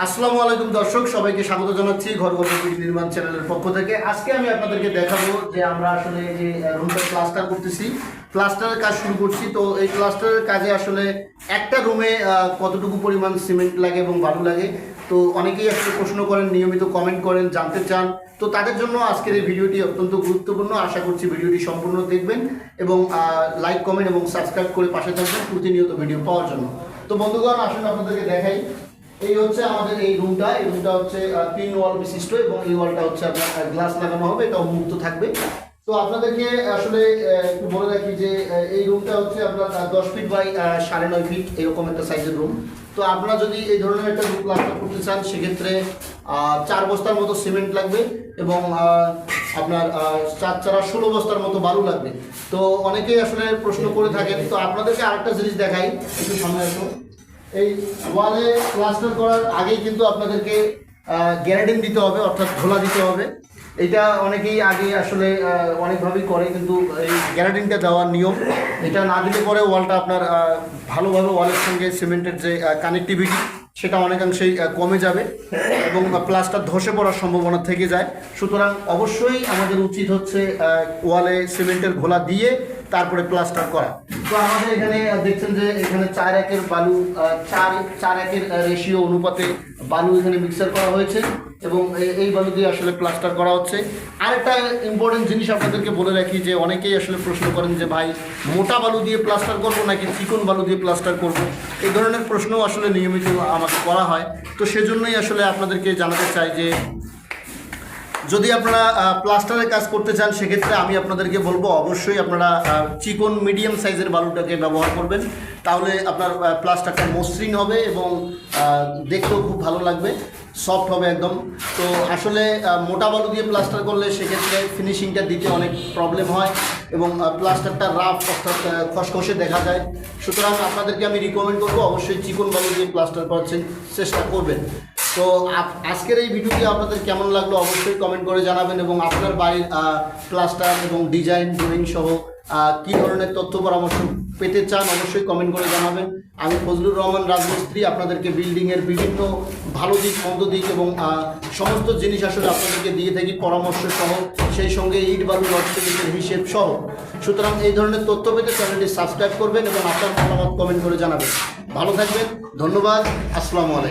আসসালামু আলাইকুম দর্শক, সবাইকে স্বাগত জানাচ্ছি ঘর ঘর নির্মাণ চ্যানেলের পক্ষ থেকে। আজকে আমি আপনাদেরকে দেখাবো যে আমরা আসলে যে রুমটা প্লাস্টার করতেছি। প্লাস্টারের কাজ শুরু করছি। তো এই প্লাস্টারের কাজে আসলে একটা রুমে কতটুকু পরিমাণ সিমেন্ট লাগে এবং বালু লাগে? তো অনেকেই আসলে প্রশ্ন করেন, নিয়মিত কমেন্ট করেন, জানতে চান। তো তাদের জন্য আজকের এই ভিডিওটি অত্যন্ত গুরুত্বপূর্ণ। আশা করছি ভিডিওটি সম্পূর্ণ দেখবেন এবং লাইক কমেন্ট এবং সাবস্ক্রাইব করে পাশে থাকবেন প্রতিনিয়ত ভিডিও পাওয়ার জন্য। তো বন্ধুগণ আসলে আপনাদেরকে দেখাই। এই হচ্ছে আমাদের এই রুমটা এই রুমটা হচ্ছে তিন ওয়াল বিশিষ্ট এবং এই ওয়ালটা হচ্ছে আপনার গ্লাস লাগানো হবে এটা মুক্ত থাকবে। তো আপনাদেরকে আসলে একটু বলে রাখি যে এই রুমটা হচ্ছে আপনার দশ ফিট বাই সাড়ে নয় ফিট এরকম একটা সাইজের রুম তো আপনারা যদি এই ধরনের একটা রুম প্লাস্টার করতে চান, সেক্ষেত্রে চার বস্তার মতো সিমেন্ট লাগবে এবং আপনার চার চারা ষোলো বস্তার মতো বালু লাগবে। তো অনেকেই আসলে প্রশ্ন করে থাকেন। তো আপনাদেরকে আরেকটা জিনিস দেখাই, একটু সামনে আসুন। এই ওয়ালে প্লাস্টার করার আগেই কিন্তু আপনাদেরকে গ্যারাডিন দিতে হবে, অর্থাৎ ধোলা দিতে হবে। এটা অনেকেই আগে আসলে অনেকভাবেই করে, কিন্তু এই গ্যারাডিনটা দেওয়ার নিয়ম। এটা না দিলে পরে ওয়ালটা আপনার ভালোভাবে ওয়ালের সঙ্গে সিমেন্টের যে কানেক্টিভিটি সেটা অনেকাংশেই কমে যাবে এবং প্লাস্টার ধসে পড়ার সম্ভাবনা থেকে যায়। সুতরাং অবশ্যই আমাদের উচিত হচ্ছে ওয়ালে সিমেন্টের ঘোলা দিয়ে তারপরে প্লাস্টার করা। তো আমাদের এখানে দেখছেন যে এখানে চার একের বালু চার চার একের রেশিও অনুপাতে বালু এখানে মিক্সার করা হয়েছে এবং এই বালু দিয়ে আসলে প্লাস্টার করা হচ্ছে। আরেকটা ইম্পর্টেন্ট জিনিস আপনাদেরকে বলে রাখি যে অনেকেই আসলে প্রশ্ন করেন যে, ভাই, মোটা বালু দিয়ে প্লাস্টার করব নাকি চিকন বালু দিয়ে প্লাস্টার করব? এই ধরনের প্রশ্ন আসলে নিয়মিত আমাকে করা হয়। তো সেজন্যই আসলে আপনাদেরকে জানাতে চাই যে যদি আপনারা প্লাস্টারের কাজ করতে চান, সেক্ষেত্রে আমি আপনাদেরকে বলব, অবশ্যই আপনারা চিকন মিডিয়াম সাইজের বালুটাকে ব্যবহার করবেন। তাহলে আপনার প্লাস্টারটা মসৃণ হবে এবং দেখতেও খুব ভালো লাগবে। সফট হবে একদম। তো আসলে মোটা বালু দিয়ে প্লাস্টার করলে সেক্ষেত্রে ফিনিশিংটা দিতে অনেক প্রবলেম হয় এবং প্লাস্টারটা রাফ অর্থাৎ খসখসে দেখা যায়। সুতরাং আপনাদেরকে আমি রিকমেন্ড করব, অবশ্যই চিকন বালু দিয়ে প্লাস্টার করার চেষ্টা করবেন। তো আজকের এই ভিডিওটি আপনাদের কেমন লাগল অবশ্যই কমেন্ট করে জানাবেন এবং আপনার বাড়ির প্লাস্টার এবং ডিজাইন ড্রয়িং সহ কী ধরনের তথ্য পরামর্শ পেতে চান অবশ্যই কমেন্ট করে জানাবেন। আমি ফজলুর রহমান, রাজমিস্ত্রি, আপনাদেরকে বিল্ডিংয়ের বিভিন্ন ভালো দিক, মন্দ দিক এবং সমস্ত জিনিস আসলে আপনাদেরকে দিয়ে থাকি পরামর্শ সহ, সেই সঙ্গে ইট, বালু রডসের হিসেব সহ। সুতরাং এই ধরনের তথ্য পেতে চ্যানেলটি সাবস্ক্রাইব করবেন এবং আপনার মতামত কমেন্ট করে জানাবেন। ভালো থাকবেন, ধন্যবাদ, আসসালামু আলাইকুম।